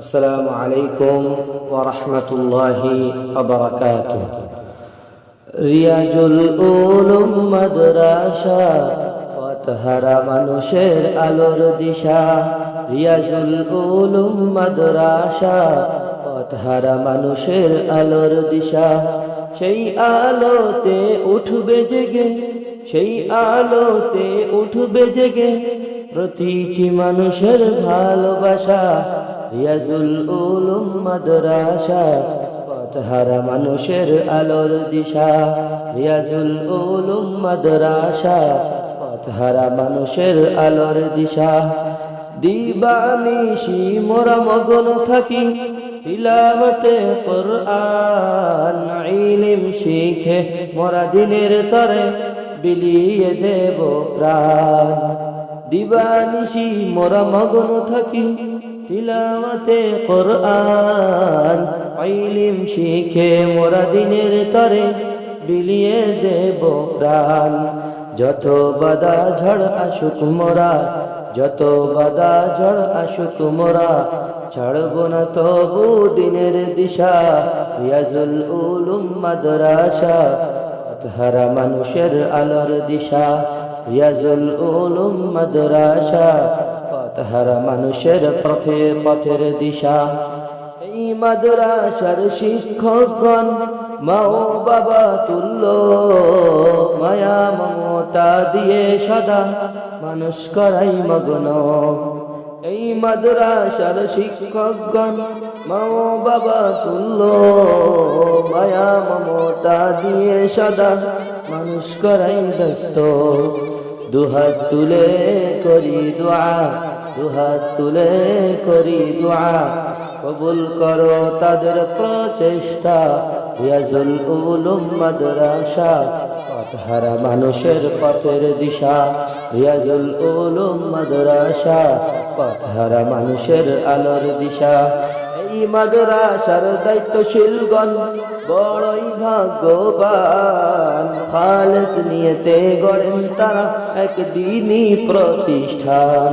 আসসালামু আলাইকুম ওরহমতুল্লাহি আবরকাত রিয়াজুল উলুম মাদ্রাসা ফাতহারা মানুষের আলোর দিশা। রিয়াজুল উলুম মাদ্রাসা ফাতহারা মানুষের আলোর দিশা। সেই আলোতে উঠবে জেগে, সেই আলোতে উঠবে জেগে প্রতিটি মানুষের ভালোবাসা। রিয়াজুল উলুম মাদ্রাসা, পথহারা মানুষের আলোর দিশা। রিয়াজুল উলুম মাদ্রাসা, পথহারা মানুষের আলোর দিশা। দিবানিশি মোরা মগন থাকি তিলাবতে কোরআন ইলিম শিখে, মোরা দিনের তরে বিলিয়ে দেব প্রাণ। দিবানিশি মোরা মগন থাকি তিলামতে কোরআন আইলিম শিখে মোরা দিনের তরে বিলিয়ে দেব প্রাণ। যত বাদা ঝড় আসুক মোরা, যত বাদা ঝড় আসুক মোরা, ছাড়ব না তবু দিনের দিশা। রিয়াজুল উলুম মাদ্রাসা হারা মানুষের আলোর দিশা। রিয়াজুল উলুম মাদ্রাসা পথহারা মানুষের পথে পথের দিশা। এই মাদ্রাসার শিক্ষকগণ মা ও বাবা তুল্য, মায়া মমতা দিয়ে সদা মানুষ করাই মগ্ন। এই মাদ্রাসার শিক্ষকগণ মা ও বাবা তুল্য, মায়া মমতা দিয়ে সদা মানুষ করাই ব্যস্ত। দুহাত তুলে করি দোয়া দুহাত তুলে করি দোয়া। কবুল করো তাদের প্রচেষ্টা। রিয়াজুল উলুম মাদ্রাসা পথহারা মানুষের পথের দিশা। রিয়াজুল উলুম মাদ্রাসা পথহারা মানুষের আলোর দিশা। এই মাদ্রাসার দায়িত্বশীলগণ বড়ই ভাগ্যবান। খালেস নিয়েতে গড়েন তারা একদিনই প্রতিষ্ঠান।